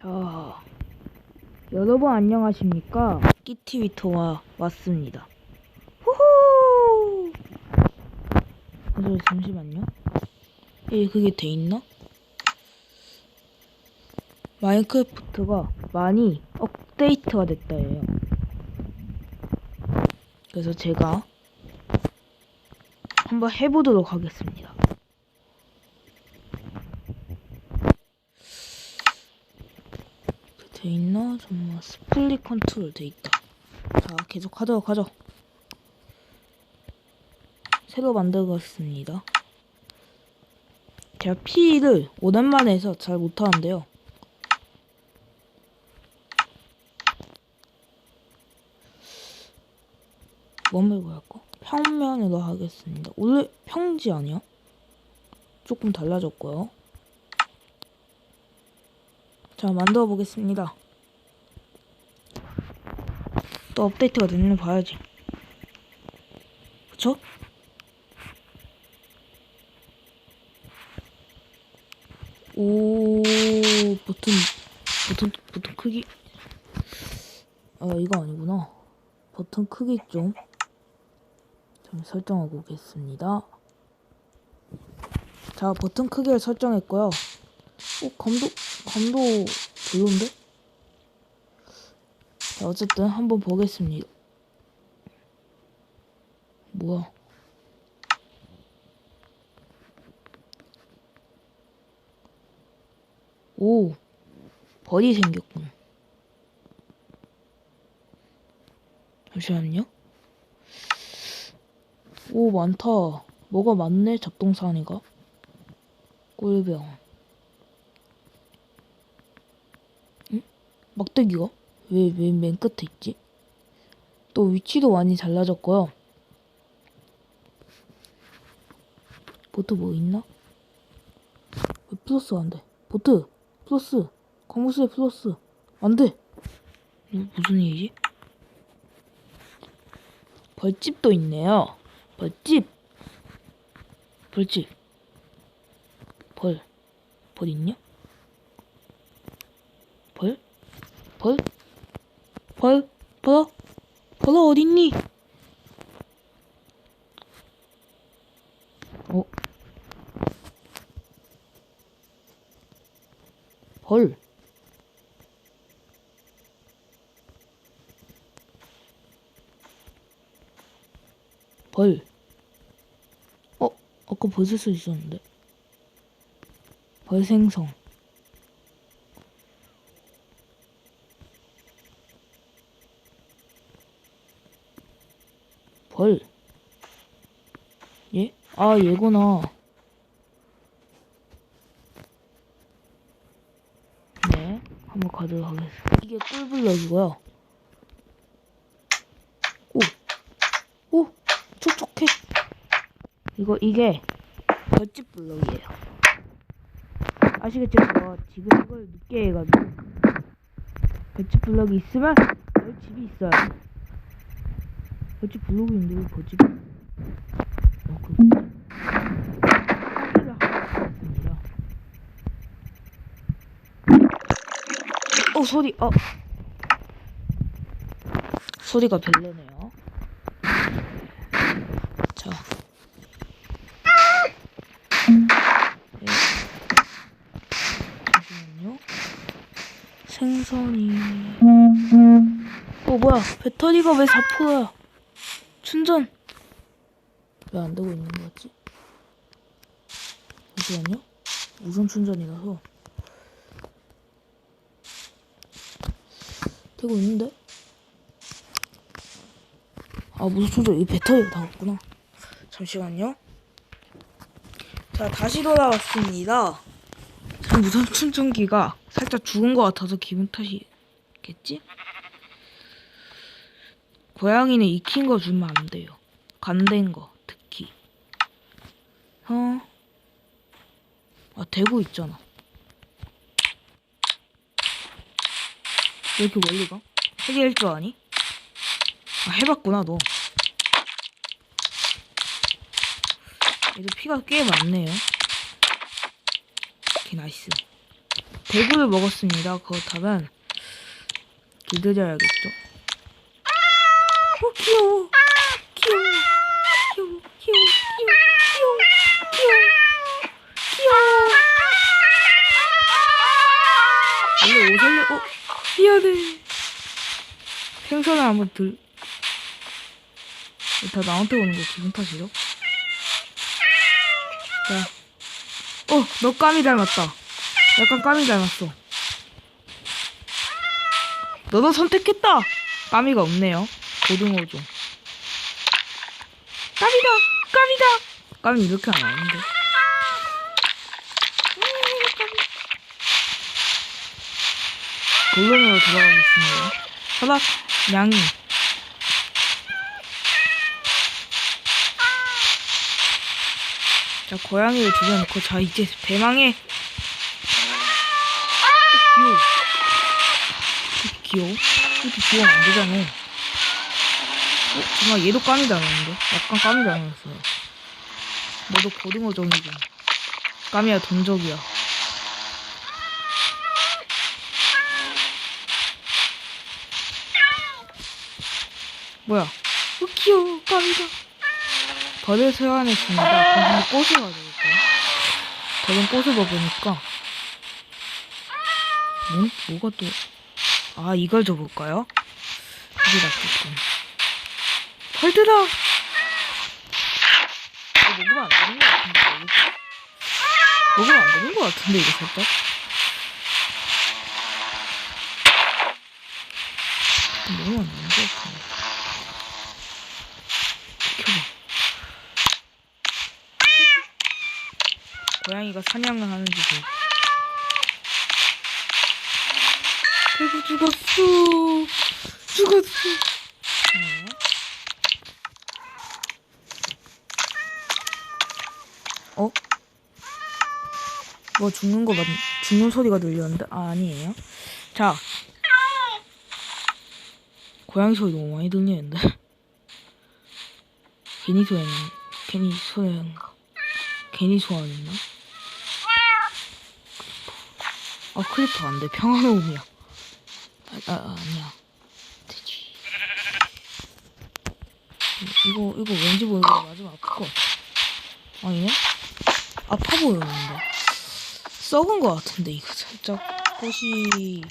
자, 여러분 안녕하십니까? 끼티비토와 왔습니다. 후후! 어, 잠시만요. 예, 그게 돼 있나? 마인크래프트가 많이 업데이트가 됐다예요. 그래서 제가 한번 해보도록 하겠습니다. 돼 있나? 정말 스플릿 컨트롤 돼 있다. 자, 계속 하도록 하죠. 새로 만들었습니다. 제가 P를 오랜만에 해서 잘 못하는데요. 뭐 말고 할까? 평면으로 하겠습니다. 원래 평지 아니야? 조금 달라졌고요. 자, 만들어 보겠습니다. 또 업데이트가 됐는지 봐야지. 그쵸? 오, 버튼, 버튼, 버튼 크기. 아, 이거 아니구나. 버튼 크기 좀. 좀 설정하고 오겠습니다. 자, 버튼 크기를 설정했고요. 어, 감도, 감도 별론데? 자, 어쨌든 한번 보겠습니다. 뭐야? 오, 벌이 생겼군. 잠시만요. 오, 많다. 뭐가 많네, 잡동사니가. 꿀병. 막대기가? 왜, 왜 맨 끝에 있지? 또 위치도 많이 달라졌고요. 보트 뭐 있나? 왜 플러스 안 돼? 보트! 플러스! 광무스에 플러스! 안 돼! 무슨 일이지? 벌집도 있네요. 벌집! 벌집. 벌. 벌 있냐? 벌? 벌? 벌? 벌? 벌 어딨니? 어? 벌. 벌. 어? 아까 벌쓸 수 있었는데. 벌 생성. 벌. 예? 아, 얘구나. 네. 한번 가도록 하겠습니다. 이게 꿀블럭이고요. 오. 오! 촉촉해. 이거, 이게 벌집 블럭이에요. 아시겠죠? 저 지금 이걸 늦게 해가지고. 벌집 블럭이 있으면 벌집이 있어요. 벌집 블록이 있는데 왜 벌집이? 어, 그. 소리를 하고 있습니다. 어, 소리, 어. 소리가 별로네요. 자. 네. 잠시만요. 생선이. 어, 뭐야. 배터리가 왜 4%야? 충전. 왜 안 되고 있는 거 같지? 잠시만요. 무선 충전이라서. 되고 있는데? 아, 무선 충전. 이 배터리가 다 없구나. 잠시만요. 자, 다시 돌아왔습니다. 참 무선 충전기가 살짝 죽은 것 같아서 기분 탓이겠지? 고양이는 익힌 거 주면 안 돼요. 간된 거, 특히. 어? 아, 되고 있잖아. 왜 이렇게 멀리 가? 해결할 줄 아니? 아, 해봤구나, 너. 얘도 피가 꽤 많네요. 오케이, 나이스. 대구를 먹었습니다. 그렇다면 기다려야겠죠. 어 귀여워. 귀여워. 귀여워. 귀여워. 귀여워. 귀여워. 귀여워. 귀여워. 미안해. 생선을 한번 들. 다 나한테 오는 거 기분 탓이죠? 자. 어, 너 까미 닮았다. 약간 까미 닮았어. 너도 선택했다. 까미가 없네요. 고등어 좀. 까미다. 까미다. 까미 이렇게 안 하는데. 본론으로 돌아가겠습니다. 서랍 양이. 자 고양이를 죽여놓고 자 이제 대망의 귀여워 귀여워? 이렇게 귀여우면 안 되잖아 어? 정말 얘도 까미 닮았는데? 약간 까미 닮았어요 너도 고등어 정이죠 까미야 동족이야 뭐야 어 귀여워 까미가 벌을. 그럼 근데 꽃을 가져올까요? 저는 꽃을 먹으니까 뭐? 뭐가 또... 아 이걸 줘볼까요? 이게 낫겠군. 벌들아! 이거 먹으면 안 되는 것 같은데 이거. 먹으면 안 되는 것 같은데 이거 살짝? 먹으면 안 되는 것 같은데 고양이가 사냥을 하는지 보. 대구 죽었어. 죽었어. 네. 어? 뭐 죽는 거 맞, 죽는 소리가 들렸는데? 아, 아니에요. 자. 고양이 소리 너무 많이 들리는데? 괜히 소리, 괜히 소리인가? 괜히 소환했나? 아 크리퍼 안돼. 평화로움이야. 아, 아 아니야. 돼지. 이거 이거 왠지 모르게 맞으면 아플 것 같아. 아니네? 아파 보이는데. 썩은 것 같은데 이거 살짝. 꽃이.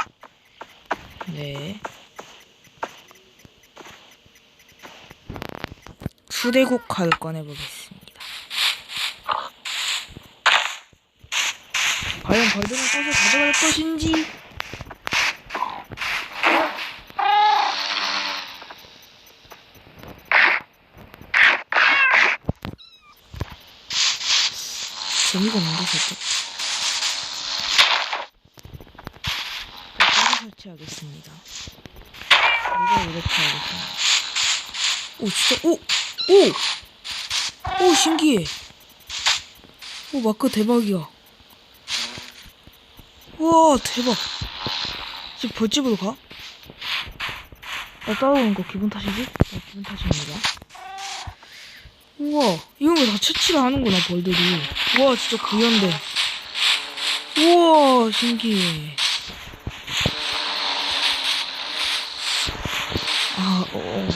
네. 수대국 칼을 꺼내보겠습니다 과연 벌들은 꽃을 가져갈 것인지? 재미가 없는데 살짝 꽃을 설치하겠습니다. 이거 이렇게 하겠습니다. 오 진짜 오! 오! 오 신기해! 오 마크 대박이야 우와 대박. 지금 벌집으로 가? 나 따라오는 거 기분 탓이지? 나 기분 탓입니다. 우와 이런 거 다 채취를 하는구나 벌들이. 우와 진짜 귀여운데. 우와 신기해 아 어.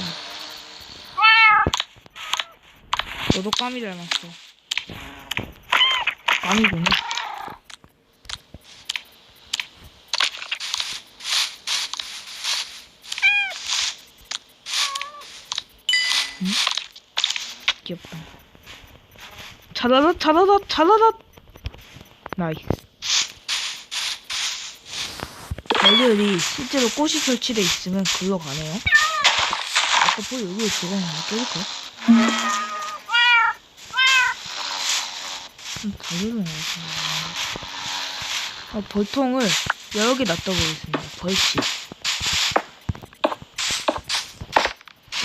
너도 까미 닮았어. 까미구나 귀엽다. 자라라 자라라 자라라 나이스. 벌들이 실제로 꽃이 설치돼 있으면 글로 가네요. 아까 뭐 여기에 들어가는 거 깨질까? 좀 달려는 거 아, 벌통을 여러 개 놔둬 보겠습니다. 벌집.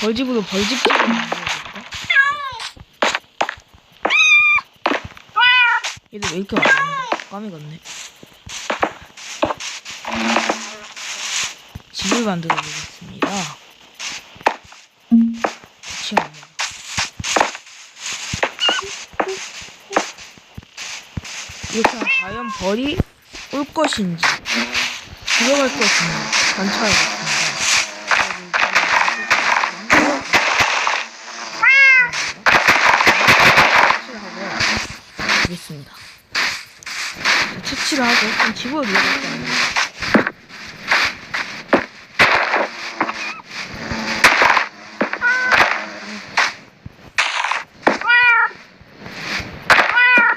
벌집으로 벌집 만들어볼까? 얘들 왜 이렇게 많아? 까미 같네. 집을 만들어 보겠습니다. 이렇게 과연 벌이 올 것인지 들어갈 것인지 관찰하겠습니다. 알겠습니다. 채취를 하고 좀 집어 넣어야겠다.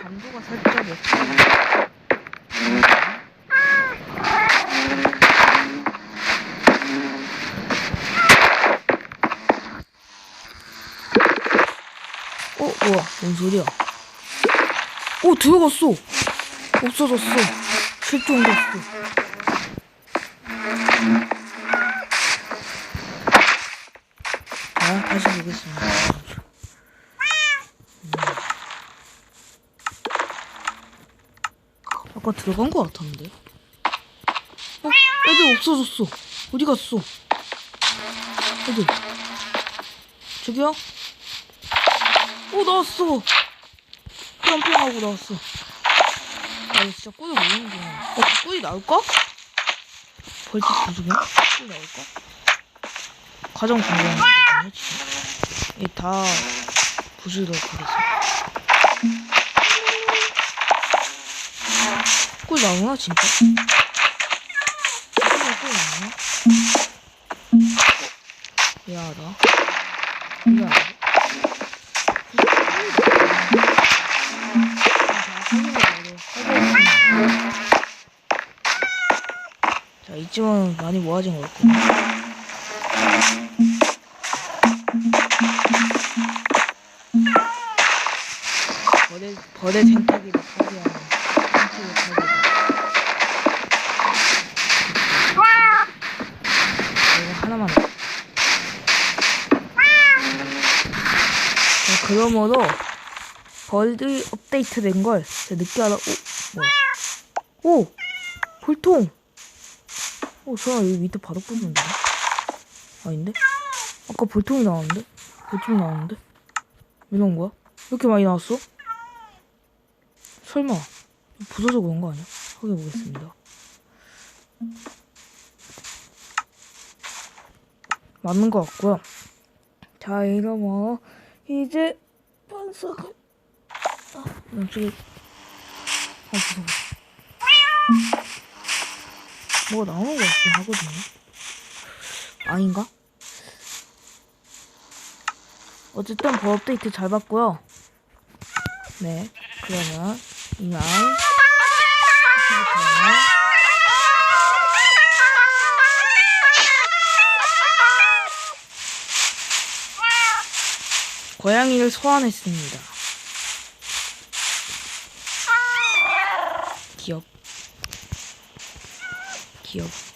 감도가 살짝 높아. 어, 뭐야? 뭔 소리야? 오, 들어갔어! 없어졌어. 실종됐어. 자, 다시 보겠습니다. 음. 아까 들어간 것 같았는데? 어? 애들 없어졌어. 어디 갔어? 애들. 저기요? 오, 나왔어! 점핑하고 나왔어. 아, 이거 진짜 꿀이 모르는구나. 어, 그 꿀이 나올까? 벌칙 부수면? 꿀이 나올까? 가장 궁금한 거거든요, 지금. 이다 부수도록 하겠습니다. 꿀 나오나, 진짜? 모아진 것 같고. 거대, 거대 생태기를 포기하는 생태계 탈기. 이거 하나만. 더. 자, 그러므로 벌드 업데이트 된 걸 제가 늦게 알아. 오, 뭐야? 오, 볼통. 오, 저야 여기 밑에 바닥 부분인데? 아닌데? 아까 볼통이 나왔는데? 볼통 나왔는데? 왜 나온 거야? 왜 이렇게 많이 나왔어? 설마 부서져 그런 거 아니야? 확인해 보겠습니다. 맞는 것 같고요. 자, 이러면 이제 반석을 아, 왼쪽에 아, 무서워. 뭐가 나오는 것 같긴 하거든요. 아닌가? 어쨌든 버 업데이트 잘 봤고요. 네, 그러면 이만 고양이를 소환했습니다. 귀엽 다.